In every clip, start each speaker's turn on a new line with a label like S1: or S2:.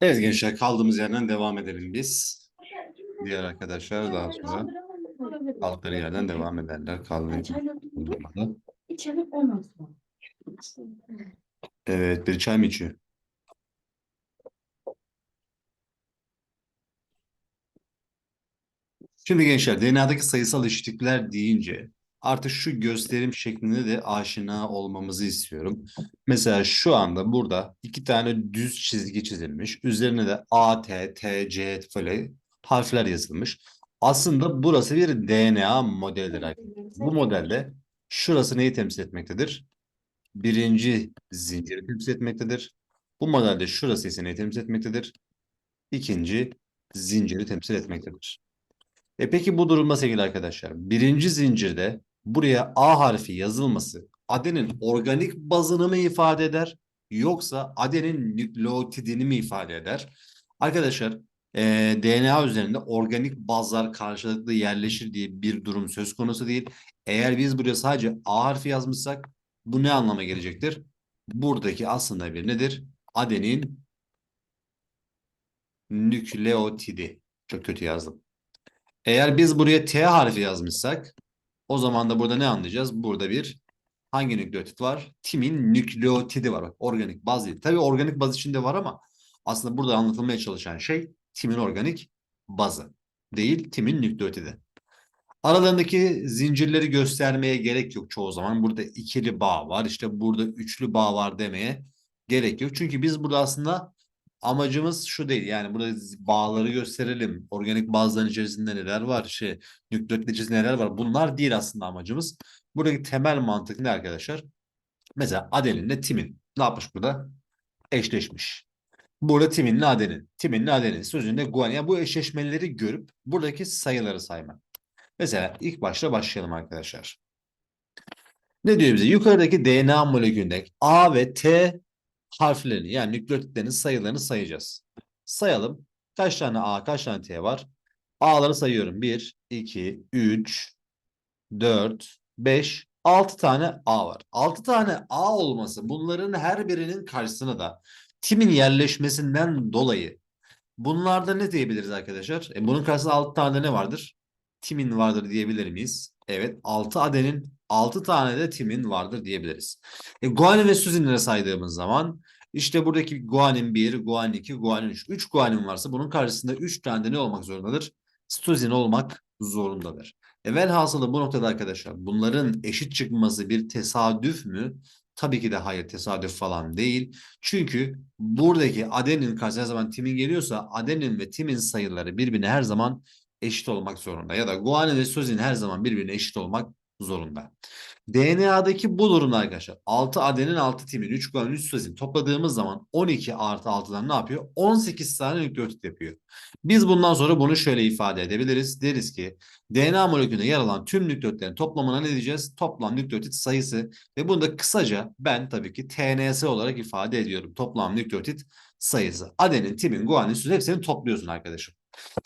S1: Evet gençler kaldığımız yerden devam edelim biz. Diğer arkadaşlar daha sonra kalktığı yerden devam ederler. Kaldığımız.
S2: İçerik olmaz mı?
S1: Evet bir çay mı içiyor? Şimdi gençler DNA'daki sayısal eşitlikler deyince artık şu gösterim şeklinde de aşina olmamızı istiyorum. Mesela şu anda burada iki tane düz çizgi çizilmiş. Üzerine de A, T, T, C böyle harfler yazılmış. Aslında burası bir DNA modelidir. Bu modelde şurası neyi temsil etmektedir? Birinci zinciri temsil etmektedir. Bu modelde şurası ise neyi temsil etmektedir? İkinci zinciri temsil etmektedir. E peki bu durumda sevgili arkadaşlar, birinci zincirde buraya A harfi yazılması adenin organik bazını mı ifade eder yoksa adenin nükleotidini mi ifade eder? Arkadaşlar e, DNA üzerinde organik bazlar karşılıklı yerleşir diye bir durum söz konusu değil. Eğer biz buraya sadece A harfi yazmışsak bu ne anlama gelecektir? Buradaki aslında bir nedir? Adenin nükleotidi. Çok kötü yazdım. Eğer biz buraya T harfi yazmışsak o zaman da burada ne anlayacağız? Burada bir hangi nükleotit var? Timin nükleotidi var. Bak, organik baz değil. Tabii organik baz içinde var ama aslında burada anlatılmaya çalışan şey timin organik bazı değil timin nükleotidi. Aralarındaki zincirleri göstermeye gerek yok çoğu zaman. Burada ikili bağ var. işte burada üçlü bağ var demeye gerek yok. Çünkü biz burada aslında amacımız şu değil. Yani burada bağları gösterelim. Organik bazıların içerisinde neler var? Şey, nükleotit içerisinde neler var? Bunlar değil aslında amacımız. Buradaki temel mantık ne arkadaşlar? Mesela adeninle timin. Ne yapmış burada? Eşleşmiş. Burada timinle adenin. Timinle adenin. Sözünde guanin. Yani bu eşleşmeleri görüp buradaki sayıları saymak. Mesela ilk başta başlayalım arkadaşlar. Ne diyor bize? Yukarıdaki DNA molekülünde A ve T harflerini yani nükleotitlerin sayılarını sayacağız. Sayalım. Kaç tane A, kaç tane T var? A'ları sayıyorum. 1, 2, 3, 4, 5, 6 tane A var. 6 tane A olması bunların her birinin karşısına da timin yerleşmesinden dolayı bunlarda ne diyebiliriz arkadaşlar? E bunun karşısında 6 tane ne vardır? Timin vardır diyebilir miyiz? Evet 6 adenin 6 tane de timin vardır diyebiliriz. E, guanin ve suzinlere saydığımız zaman işte buradaki guanin 1, guanin 2, guanin 3. 3 guanin varsa bunun karşısında 3 tane de ne olmak zorundadır? Stuzin olmak zorundadır. E, velhasılı bu noktada arkadaşlar bunların eşit çıkması bir tesadüf mü? Tabii ki de hayır tesadüf falan değil. Çünkü buradaki adenin karşısına her zaman timin geliyorsa adenin ve timin sayıları birbirine her zaman eşit olmak zorunda. Ya da guanin ve sozin her zaman birbirine eşit olmak zorunda. DNA'daki bu durumda arkadaşlar 6 adenin 6 timin 3 guanin 3 sozin topladığımız zaman 12 artı 6'dan ne yapıyor? 18 tane nükleotit yapıyor. Biz bundan sonra bunu şöyle ifade edebiliriz. Deriz ki DNA molekülünde yer alan tüm nükleotitlerin toplamına ne diyeceğiz? Toplam nükleotit sayısı ve bunu da kısaca ben tabii ki TNS olarak ifade ediyorum. Toplam nükleotit sayısı. Adenin, timin, guanin, sözin hepsini topluyorsun arkadaşım.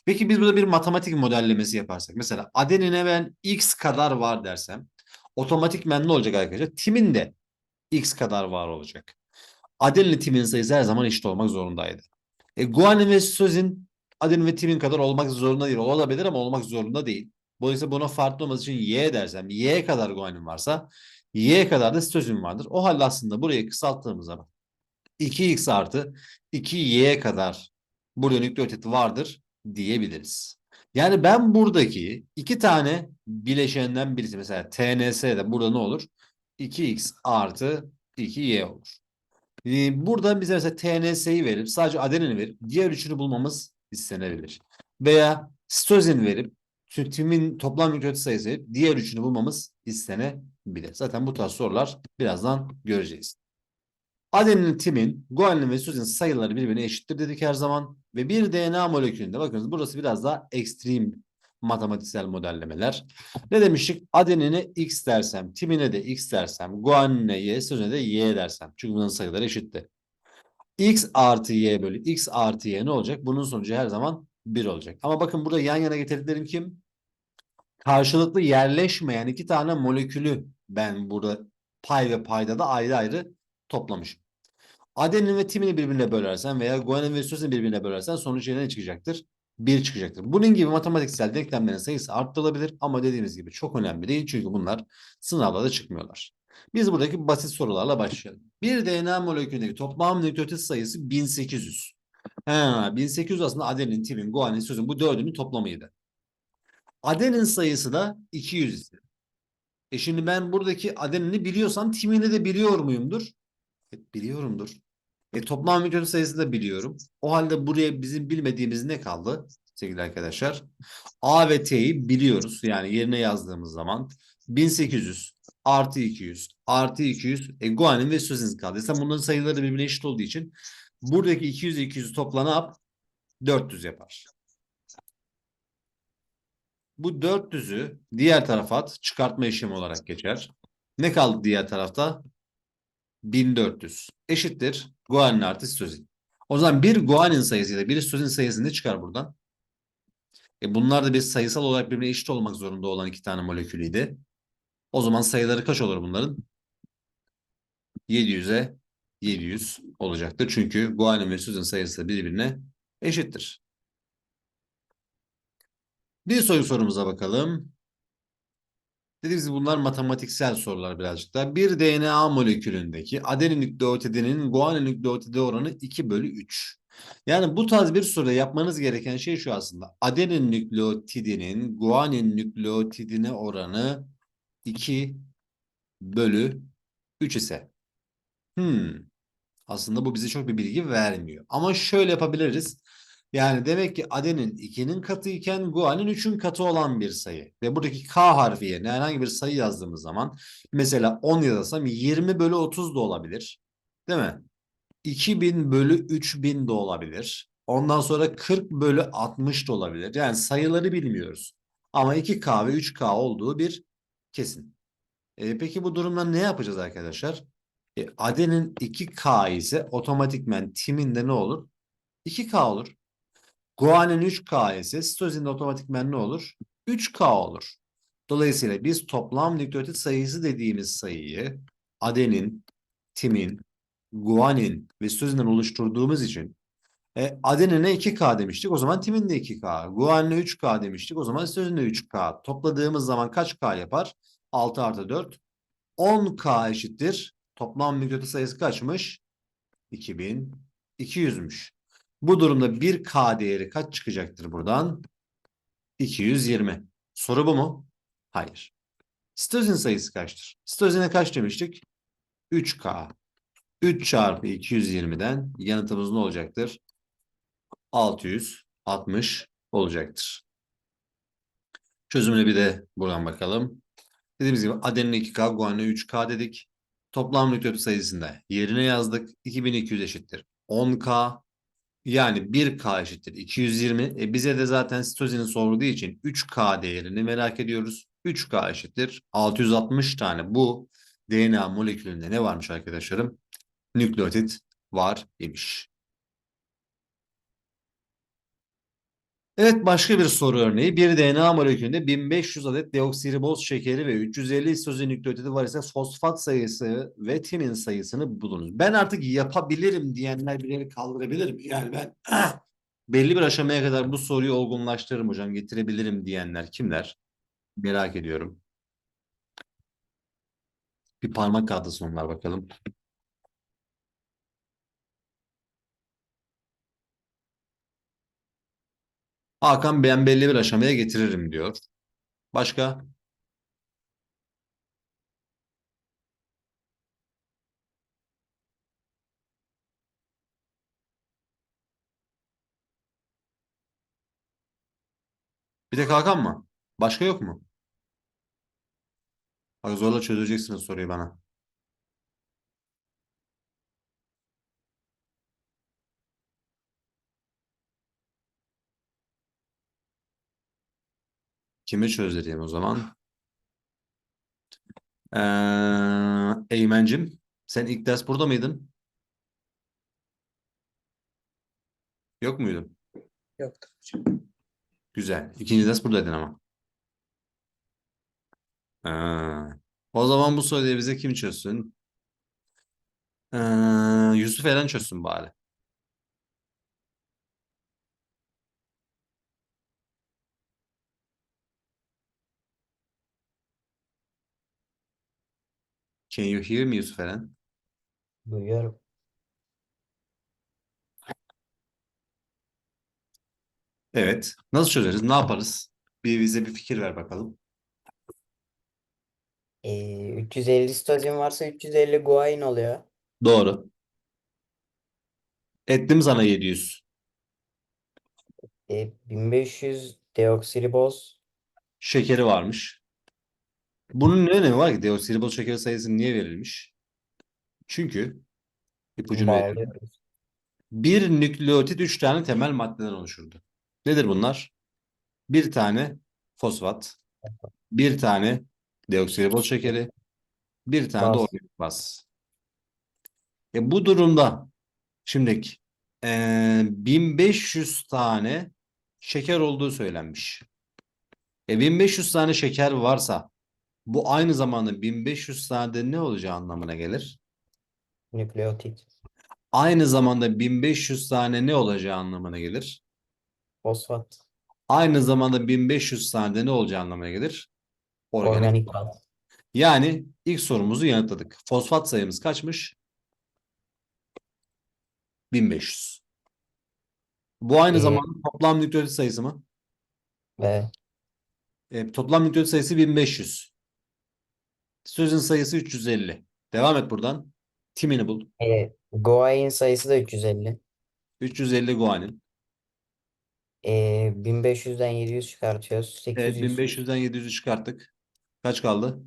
S1: Peki biz burada bir matematik modellemesi yaparsak. Mesela adenine ben x kadar var dersem otomatikmen ne olacak arkadaşlar? Timin de x kadar var olacak. Adenin timin sayısı her zaman eşit olmak zorundaydı. E, guanin ve sitozin adenin ve timin kadar olmak zorunda değil. Olabilir ama olmak zorunda değil. Dolayısıyla buna farklı olması için y dersem y kadar guanin varsa y kadar da sitozin vardır. O halde aslında burayı kısalttığımız zaman 2x artı 2y kadar burada nükleotit vardır diyebiliriz. Yani ben buradaki iki tane bileşenden birisi mesela TNS'de burada ne olur? 2x artı 2y olur. Ee, Burada bize mesela TNS'yi verip sadece adenini verip diğer üçünü bulmamız istenebilir. Veya sitozin verip tümün toplam nükleotit sayısı verip diğer üçünü bulmamız istenebilir. Zaten bu tarz sorular birazdan göreceğiz. Adenin, timin, guanin ve sitozin sayıları birbirine eşittir dedik her zaman. Ve bir DNA molekülünde bakınız burası biraz daha ekstrem matematiksel modellemeler. Ne demiştik? Adenine x dersem, timine de x dersem, guanine y, sitozine de y dersem. Çünkü bunların sayıları eşitti. x artı y bölü x artı y ne olacak? Bunun sonucu her zaman 1 olacak. Ama bakın burada yan yana getirdiklerim kim? Karşılıklı yerleşmeyen iki tane molekülü ben burada pay ve payda da ayrı ayrı toplamışım. Adenin ve timini birbirine bölersen veya guanin ve sitozini birbirine bölersen sonuç ne çıkacaktır? 1 çıkacaktır. Bunun gibi matematiksel denklemlerin sayısı arttırılabilir ama dediğimiz gibi çok önemli değil çünkü bunlar sınavlarda çıkmıyorlar. Biz buradaki basit sorularla başlayalım. Bir DNA molekülündeki toplam nükleotit sayısı 1800. Ha, 1800 aslında adenin, timin, guanin, sitozin bu dördünün toplamıydı. Adenin sayısı da 200 ise. E şimdi ben buradaki adenini biliyorsam timini de biliyor muyumdur? Evet, biliyorumdur. E toplam nükleotit sayısı da biliyorum. O halde buraya bizim bilmediğimiz ne kaldı sevgili arkadaşlar? A ve T'yi biliyoruz. Yani yerine yazdığımız zaman 1800 artı 200 artı 200 e, guanin ve sitozin kaldı. Zaten bunların sayıları birbirine eşit olduğu için buradaki 200 200 topla ne yap? 400 yapar. Bu 400'ü diğer tarafa at. Çıkartma işlemi olarak geçer. Ne kaldı diğer tarafta? 1400 eşittir guanin artı sitozin. O zaman bir guanin sayısıyla bir sitozin sayısı ne çıkar buradan? E bunlar da bir sayısal olarak birbirine eşit olmak zorunda olan iki tane molekülüydü. O zaman sayıları kaç olur bunların? 700'e 700 olacaktır. Çünkü guanin ve sitozin sayısı birbirine eşittir. Bir soru sorumuza bakalım. Dediğimiz bunlar matematiksel sorular birazcık da. Bir DNA molekülündeki adenin nükleotidinin guanin nükleotidi oranı 2 bölü 3. Yani bu tarz bir soruda yapmanız gereken şey şu aslında. Adenin nükleotidinin guanin nükleotidine oranı 2 bölü 3 ise. Hmm. Aslında bu bize çok bir bilgi vermiyor. Ama şöyle yapabiliriz. Yani demek ki adenin 2'nin katı iken guanin 3'ün katı olan bir sayı. Ve buradaki K harfi yerine herhangi bir sayı yazdığımız zaman mesela 10 yazsam 20 bölü 30 da olabilir. Değil mi? 2000 bölü 3000 de olabilir. Ondan sonra 40 bölü 60 da olabilir. Yani sayıları bilmiyoruz. Ama 2K ve 3K olduğu bir kesin. E, peki bu durumda ne yapacağız arkadaşlar? E, adenin 2K ise otomatikmen timinde ne olur? 2K olur. Guanin 3K ise sitozinde otomatikmen ne olur? 3K olur. Dolayısıyla biz toplam nükleotit sayısı dediğimiz sayıyı adenin, timin, guanin ve sitozinden oluşturduğumuz için e, adenine 2K demiştik. O zaman timin de 2K. Guanine 3K demiştik. O zaman sitozin de 3K. Topladığımız zaman kaç K yapar? 6 artı 4. 10K eşittir. Toplam nükleotit sayısı kaçmış? 2200'müş. Bu durumda 1K değeri kaç çıkacaktır buradan? 220. Soru bu mu? Hayır. Sitozin sayısı kaçtır? Sitozine kaç demiştik? 3K. 3 çarpı 220'den yanıtımız ne olacaktır? 660 olacaktır. Çözümüne bir de buradan bakalım. Dediğimiz gibi adenin 2K, guanin 3K dedik. Toplam nükleotit sayısında yerine yazdık. 2200 eşittir. 10K yani 1K eşittir 220. E bize de zaten sitozinin sorduğu için 3K değerini merak ediyoruz. 3K eşittir 660 tane bu DNA molekülünde ne varmış arkadaşlarım? Nükleotit var imiş. Evet başka bir soru örneği. Bir DNA molekülünde 1500 adet deoksiriboz şekeri ve 350 sitozin nükleotidi var ise fosfat sayısı ve timin sayısını bulunuz. Ben artık yapabilirim diyenler bir eli kaldırabilir mi? Yani ben belli bir aşamaya kadar bu soruyu olgunlaştırırım hocam getirebilirim diyenler kimler? Merak ediyorum. Bir parmak kaldırsın onlar bakalım. Hakan ben belli bir aşamaya getiririm diyor. Başka? Bir tek Hakan mı? Başka yok mu? Bak zorla çözeceksiniz soruyu bana. Kimi çözdireyim o zaman? Ee, Eymen'cim sen ilk ders burada mıydın? Yok muydun?
S2: Yoktu.
S1: Güzel. İkinci ders buradaydın ama. Ha. O zaman bu soruyu bize kim çözsün? Ee, Yusuf Eren çözsün bari. Can you hear me Yusuf Eren?
S2: Duyuyorum.
S1: Evet. Nasıl çözeriz? Ne yaparız? Bir bize bir fikir ver bakalım.
S2: Ee, 350 stadyum varsa 350 guain oluyor.
S1: Doğru. Ettim sana 700.
S2: Ee, 1500 deoksiriboz.
S1: Şekeri varmış. Bunun ne önemi var ki? Deoksiriboz şekeri sayısı niye verilmiş? Çünkü ipucunu veriyorum. Bir nükleotit üç tane temel maddeden oluşurdu. Nedir bunlar? Bir tane fosfat, bir tane deoksiriboz şekeri, bir tane de
S2: Baz.
S1: organik baz. E bu durumda şimdiki eee 1500 tane şeker olduğu söylenmiş. E 1500 tane şeker varsa bu aynı zamanda 1500 tane de ne olacağı anlamına gelir?
S2: Nükleotit.
S1: Aynı zamanda 1500 tane ne olacağı anlamına gelir?
S2: Fosfat.
S1: Aynı zamanda 1500 tane ne olacağı anlamına gelir? Organik.
S2: Organik baz.
S1: Yani ilk sorumuzu yanıtladık. Fosfat sayımız kaçmış? 1500. Bu aynı
S2: Ee,
S1: zamanda toplam nükleotit sayısı mı?
S2: Ve
S1: E, toplam nükleotit sayısı 1500. Sözün sayısı 350. Devam et buradan. Timini bul.
S2: e, guain sayısı da 350.
S1: 350 guanin.
S2: Ee, 1500'den 700 çıkartıyoruz.
S1: Evet
S2: 800.
S1: 1500'den 700'ü çıkarttık. Kaç kaldı?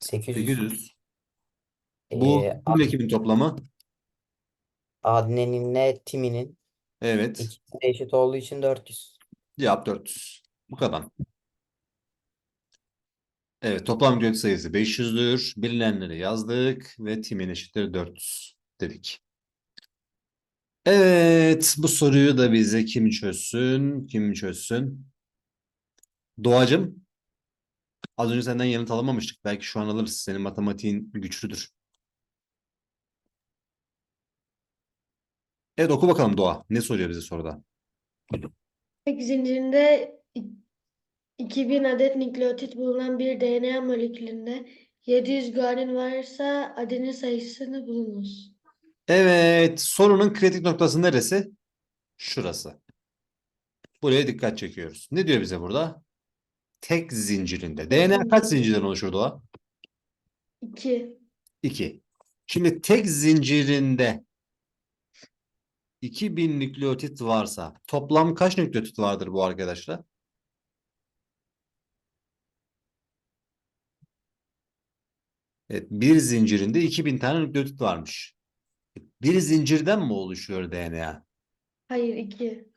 S2: 800.
S1: 800. Bu
S2: Ee,
S1: tüm ekibin toplamı.
S2: adneninle timinin
S1: Evet.
S2: ikisi de eşit olduğu için 400.
S1: Cevap 400. Bu kadar. Evet toplam nükleotit sayısı 500'dür. Bilinenleri yazdık ve timin eşittir 400 dedik. Evet bu soruyu da bize kim çözsün? Kim çözsün? Doğacım. Az önce senden yanıt alamamıştık. Belki şu an alırız. Senin matematiğin güçlüdür. Evet oku bakalım Doğa. Ne soruyor bize soruda?
S3: Tek zincirinde 2000 adet nükleotit bulunan bir DNA molekülünde 700 guanin varsa adenin sayısını bulunuz.
S1: Evet sorunun kritik noktası neresi? Şurası. Buraya dikkat çekiyoruz. Ne diyor bize burada? Tek zincirinde. DNA kaç zincirden oluşur Doğa?
S3: 2.
S1: 2. Şimdi tek zincirinde 2000 nükleotit varsa toplam kaç nükleotit vardır bu arkadaşlar? Evet, bir zincirinde 2000 tane nükleotit varmış. Bir zincirden mi oluşuyor DNA?
S3: Hayır 2.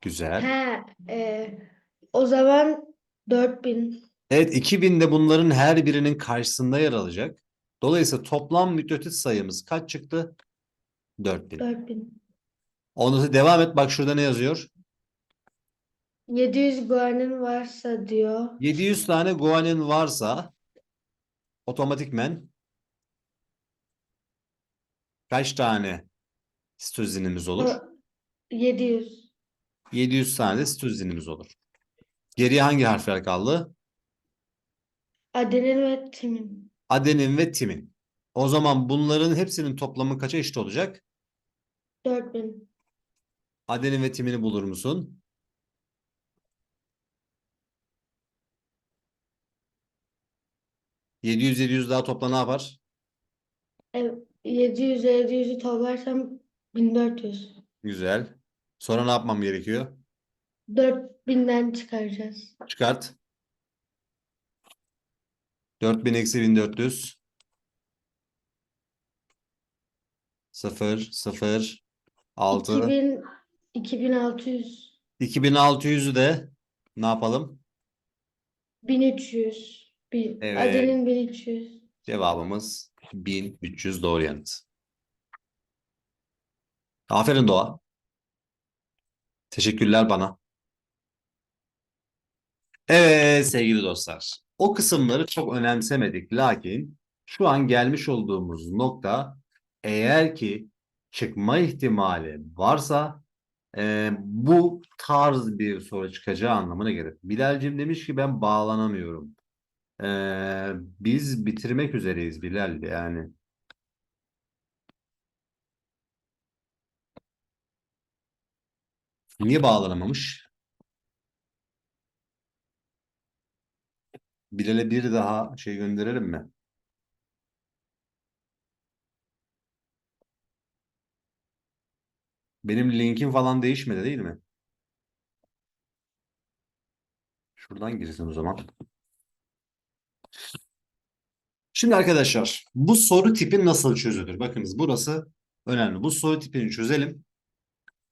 S1: Güzel.
S3: He, e, o zaman 4000.
S1: Evet 2000 de bunların her birinin karşısında yer alacak. Dolayısıyla toplam nükleotit sayımız kaç çıktı? 4000.
S3: 4000.
S1: Ondan sonra devam et. Bak şurada ne yazıyor?
S3: 700 guanin varsa diyor.
S1: 700 tane guanin varsa otomatikmen kaç tane sitozinimiz olur?
S3: O- 700.
S1: 700 tane de sitozinimiz olur. Geriye hangi harfler kaldı?
S3: Adenin ve timin.
S1: Adenin ve timin. O zaman bunların hepsinin toplamı kaça eşit olacak?
S3: 4000.
S1: Adenin ve timini bulur musun? ...700 700 daha topla ne yapar?
S3: E, 700 ile 700'ü toplarsam 1400.
S1: Güzel. Sonra ne yapmam gerekiyor?
S3: 4000'den çıkaracağız.
S1: Çıkart. 4000 eksi 1400. 0, 0, 6.
S3: 2000 2600
S1: 2600'ü de ne yapalım?
S3: 1300 bir
S1: Evet.
S3: adenin 1300
S1: Cevabımız 1300 doğru yanıt. Aferin Doğa. Teşekkürler bana. Evet sevgili dostlar. O kısımları çok önemsemedik. Lakin şu an gelmiş olduğumuz nokta Eğer ki çıkma ihtimali varsa e, bu tarz bir soru çıkacağı anlamına gelir. Bilal'cim demiş ki ben bağlanamıyorum. E, biz bitirmek üzereyiz Bilal yani. Niye bağlanamamış? Bilal'e bir daha şey gönderelim mi? Benim linkim falan değişmedi değil mi? Şuradan girsin o zaman. Şimdi arkadaşlar bu soru tipi nasıl çözülür? Bakınız burası önemli. Bu soru tipini çözelim.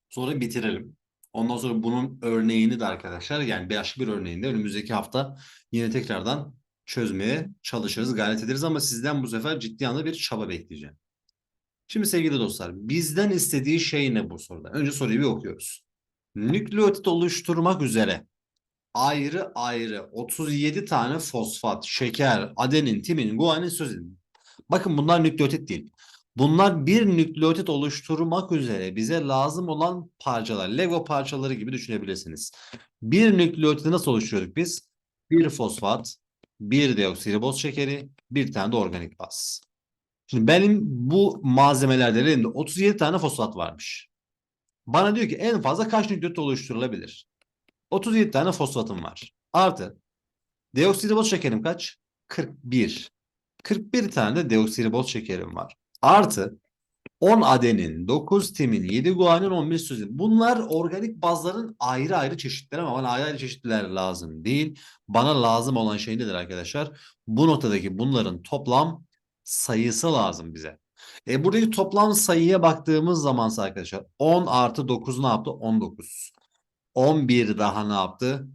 S1: Sonra bitirelim. Ondan sonra bunun örneğini de arkadaşlar yani başka bir örneğini de önümüzdeki hafta yine tekrardan çözmeye çalışırız, gayret ederiz ama sizden bu sefer ciddi anlamda bir çaba bekleyeceğim. Şimdi sevgili dostlar bizden istediği şey ne bu soruda? Önce soruyu bir okuyoruz. Nükleotit oluşturmak üzere ayrı ayrı 37 tane fosfat, şeker, adenin, timin, guanin, sözin. Bakın bunlar nükleotit değil. Bunlar bir nükleotit oluşturmak üzere bize lazım olan parçalar. Lego parçaları gibi düşünebilirsiniz. Bir nükleotidi nasıl oluşturuyorduk biz? Bir fosfat, bir deoksiriboz şekeri, bir tane de organik baz. Şimdi benim bu malzemelerde elimde 37 tane fosfat varmış. Bana diyor ki en fazla kaç nükleotit oluşturulabilir? 37 tane fosfatım var. Artı deoksiriboz şekerim kaç? 41. 41 tane de deoksiriboz şekerim var. Artı 10 adenin, 9 timin, 7 guanin, 11 sözin. Bunlar organik bazların ayrı ayrı çeşitleri ama bana ayrı ayrı çeşitler lazım değil. Bana lazım olan şey nedir arkadaşlar? Bu noktadaki bunların toplam sayısı lazım bize. E buradaki toplam sayıya baktığımız zaman arkadaşlar 10 artı 9 ne yaptı? 19. 11 daha ne yaptı?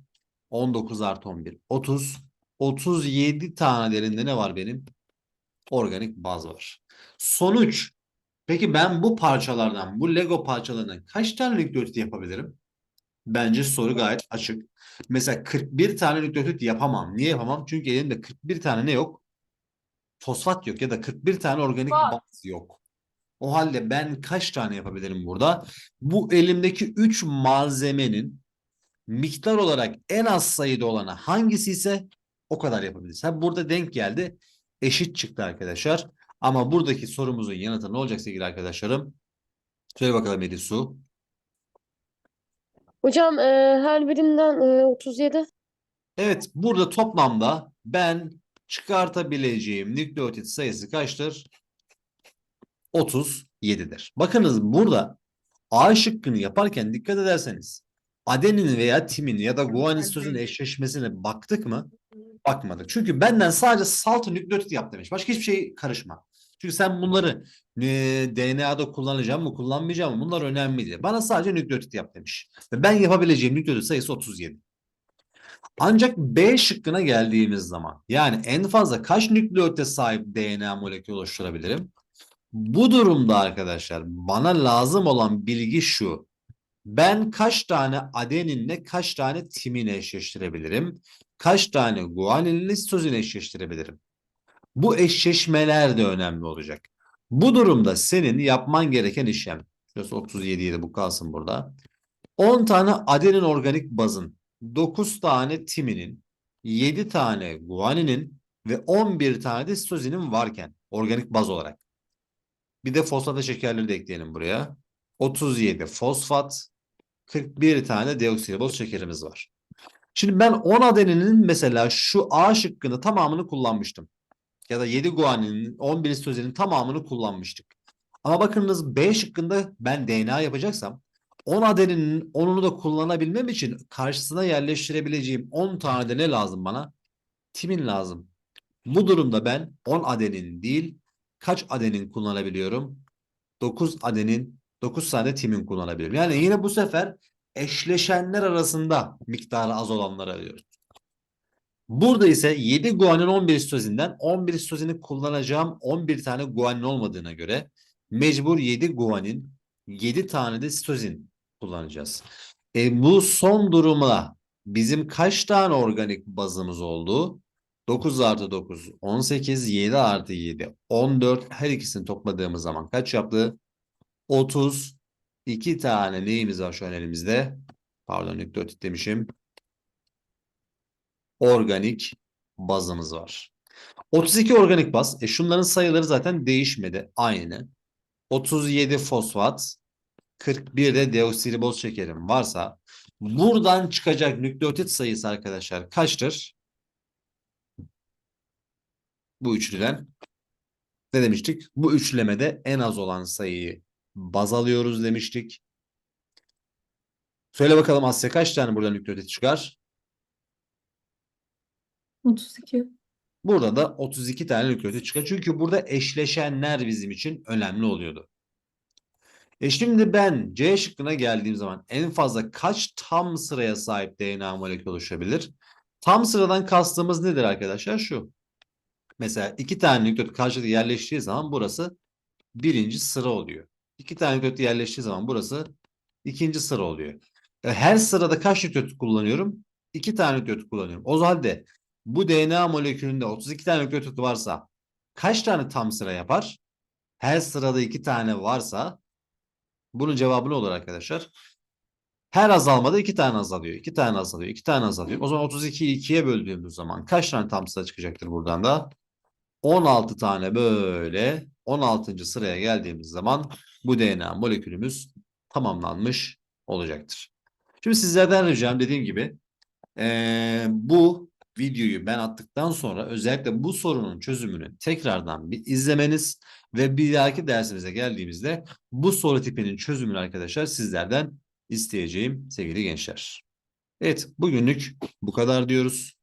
S1: 19 artı 11. 30. 37 tane derinde ne var benim? Organik baz var. Sonuç. Peki ben bu parçalardan, bu Lego parçalarından kaç tane nükleotit yapabilirim? Bence soru gayet açık. Mesela 41 tane nükleotit yapamam. Niye yapamam? Çünkü elimde 41 tane ne yok? Fosfat yok ya da 41 tane organik baz yok. O halde ben kaç tane yapabilirim burada? Bu elimdeki 3 malzemenin miktar olarak en az sayıda olanı hangisi ise o kadar yapabiliriz. Ha, burada denk geldi. Eşit çıktı arkadaşlar. Ama buradaki sorumuzun yanıtı ne olacak sevgili arkadaşlarım? Söyle bakalım Edisu.
S4: Hocam e, her birinden e, 37.
S1: Evet burada toplamda ben çıkartabileceğim nükleotit sayısı kaçtır? 37'dir. Bakınız burada A şıkkını yaparken dikkat ederseniz adenin veya timin ya da guanin sözün eşleşmesine baktık mı? Bakmadık. Çünkü benden sadece salt nükleotit yap demiş. Başka hiçbir şey karışma. Çünkü sen bunları e, DNA'da kullanacağım mı kullanmayacağım mı bunlar önemli değil. Bana sadece nükleotit yap demiş. Ve ben yapabileceğim nükleotit sayısı 37. Ancak B şıkkına geldiğimiz zaman yani en fazla kaç nükleotite sahip DNA molekülü oluşturabilirim? Bu durumda arkadaşlar bana lazım olan bilgi şu. Ben kaç tane adeninle kaç tane timin eşleştirebilirim? Kaç tane guaninle sitozin eşleştirebilirim? Bu eşleşmeler de önemli olacak. Bu durumda senin yapman gereken işlem. Şurası 37 idi bu kalsın burada. 10 tane adenin organik bazın, 9 tane timinin, 7 tane guaninin ve 11 tane de sitozinin varken organik baz olarak. Bir de fosfat şekerleri de ekleyelim buraya. 37 fosfat, 41 tane deoksiriboz şekerimiz var. Şimdi ben 10 adeninin mesela şu A şıkkını tamamını kullanmıştım. Ya da 7 guaninin 11 sitozinin tamamını kullanmıştık. Ama bakınız B şıkkında ben DNA yapacaksam 10 adeninin 10'unu da kullanabilmem için karşısına yerleştirebileceğim 10 tane de ne lazım bana? Timin lazım. Bu durumda ben 10 adenin değil kaç adenin kullanabiliyorum? 9 adenin 9 tane timin kullanabiliyorum. Yani yine bu sefer eşleşenler arasında miktarı az olanları arıyoruz. Burada ise 7 guanin 11 sitozinden 11 sitozini kullanacağım 11 tane guanin olmadığına göre mecbur 7 guanin 7 tane de sitozin kullanacağız. E, bu son durumda bizim kaç tane organik bazımız oldu? 9 artı 9 18, 7 artı 7 14. Her ikisini topladığımız zaman kaç yaptı? 30. İki tane neyimiz var şu an elimizde? Pardon nükleotit demişim. Organik bazımız var. 32 organik baz. E şunların sayıları zaten değişmedi. Aynı. 37 fosfat, 41 de deoksiriboz şekerim varsa buradan çıkacak nükleotit sayısı arkadaşlar kaçtır? Bu üçlüden. Ne demiştik? Bu üçlemede en az olan sayıyı baz alıyoruz demiştik. Söyle bakalım Asya kaç tane burada nükleotit çıkar?
S5: 32.
S1: Burada da 32 tane nükleotit çıkar. Çünkü burada eşleşenler bizim için önemli oluyordu. E şimdi ben C şıkkına geldiğim zaman en fazla kaç tam sıraya sahip DNA molekülü oluşabilir? Tam sıradan kastımız nedir arkadaşlar? Şu. Mesela iki tane nükleotit karşılıklı yerleştiği zaman burası birinci sıra oluyor. İki tane nükleotit yerleştiği zaman burası ikinci sıra oluyor. E, Her sırada kaç nükleotit kullanıyorum? İki tane nükleotit kullanıyorum. O halde bu DNA molekülünde 32 tane nükleotit varsa kaç tane tam sıra yapar? Her sırada iki tane varsa bunun cevabı ne olur arkadaşlar? Her azalmada iki tane azalıyor. iki tane azalıyor. iki tane azalıyor. O zaman 32'yi ikiye böldüğümüz zaman kaç tane tam sıra çıkacaktır buradan da? 16 tane böyle 16. sıraya geldiğimiz zaman bu DNA molekülümüz tamamlanmış olacaktır. Şimdi sizlerden ricam dediğim gibi eee, bu videoyu ben attıktan sonra özellikle bu sorunun çözümünü tekrardan bir izlemeniz ve bir dahaki dersimize geldiğimizde bu soru tipinin çözümünü arkadaşlar sizlerden isteyeceğim sevgili gençler. Evet bugünlük bu kadar diyoruz.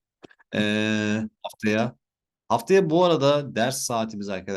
S1: Eee, haftaya haftaya bu arada ders saatimiz arkadaşlar.